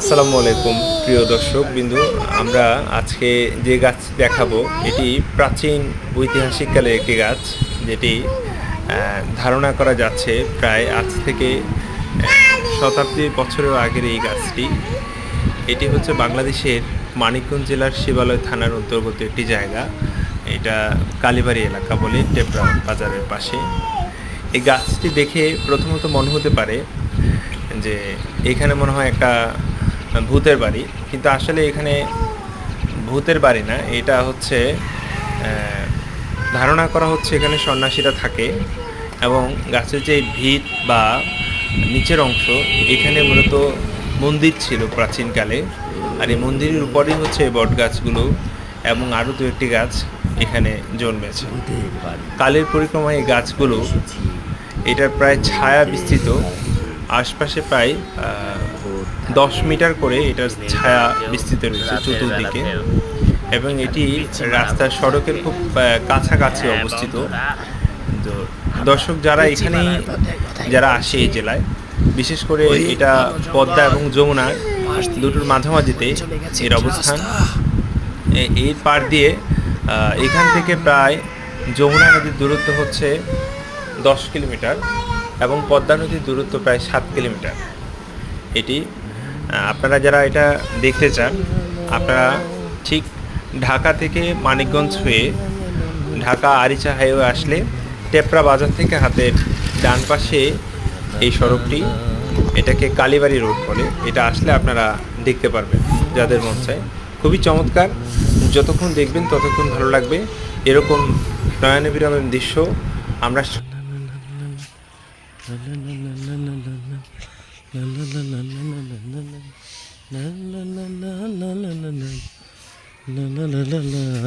আসসালামু আলাইকুম, প্রিয় দর্শক বিন্দু। আমরা আজকে যে গাছ দেখাবো, এটি প্রাচীন ঐতিহাসিককালের একটি গাছ, যেটি ধারণা করা যাচ্ছে প্রায় আজ থেকে শতাব্দী বছরের আগের এই গাছটি। এটি হচ্ছে বাংলাদেশের মানিকগঞ্জ জেলার শিবালয় থানার অন্তর্গত একটি জায়গা। এটা কালীবাড়ি এলাকা বলে, টেপরা বাজারের পাশে। এই গাছটি দেখে প্রথমত মনে হতে পারে যে, এখানে মনে হয় একটা ভূতের বাড়ি। কিন্তু আসলে এখানে ভূতের বাড়ি না এটা হচ্ছে ধারণা করা হচ্ছে এখানে সন্ন্যাসীরা থাকে এবং গাছের যে ভিত বা নিচের অংশ এখানে মূলত মন্দির ছিল প্রাচীনকালে। আর এই মন্দিরের উপরেই হচ্ছে এই বট গাছগুলো এবং আরও দু একটি গাছ এখানে জন্মেছে। কালের পরিক্রমায় এই গাছগুলো এটার প্রায় ছায়া বিস্তৃত। আশপাশে প্রায় দশ মিটার করে এটার ছায়া বিস্তৃত রয়েছে চতুর্দিকে। এবং এটি রাস্তার সড়কের খুব কাছাকাছি অবস্থিত। তো দর্শক যারা এখানেই যারা আসে এই জেলায়, বিশেষ করে এটা পদ্মা এবং যমুনার দুটোর মাঝামাঝিতে এর অবস্থান। এ- এর পার দিয়ে এখান থেকে প্রায় যমুনা নদীর দূরত্ব হচ্ছে দশ কিলোমিটার। এবং পদ্মা নদীর দূরত্ব প্রায় সাত কিলোমিটার। এটি আপনারা যারা এটা দেখতে চান, আপনারা ঠিক ঢাকা থেকে মানিকগঞ্জ হয়ে ঢাকা আরিচা হাইওয়ে আসলে টেপরা বাজার থেকে হাতের ডান পাশে এই সড়কটি, এটাকে কালীবাড়ি রোড বলে। এটা আসলে আপনারা দেখতে পারবেন যাদের মন চায়। খুবই চমৎকার। যতক্ষণ দেখবেন ততক্ষণ ভালো লাগবে। এরকম নয়নে বিরামের দৃশ্য আমরা la la la la la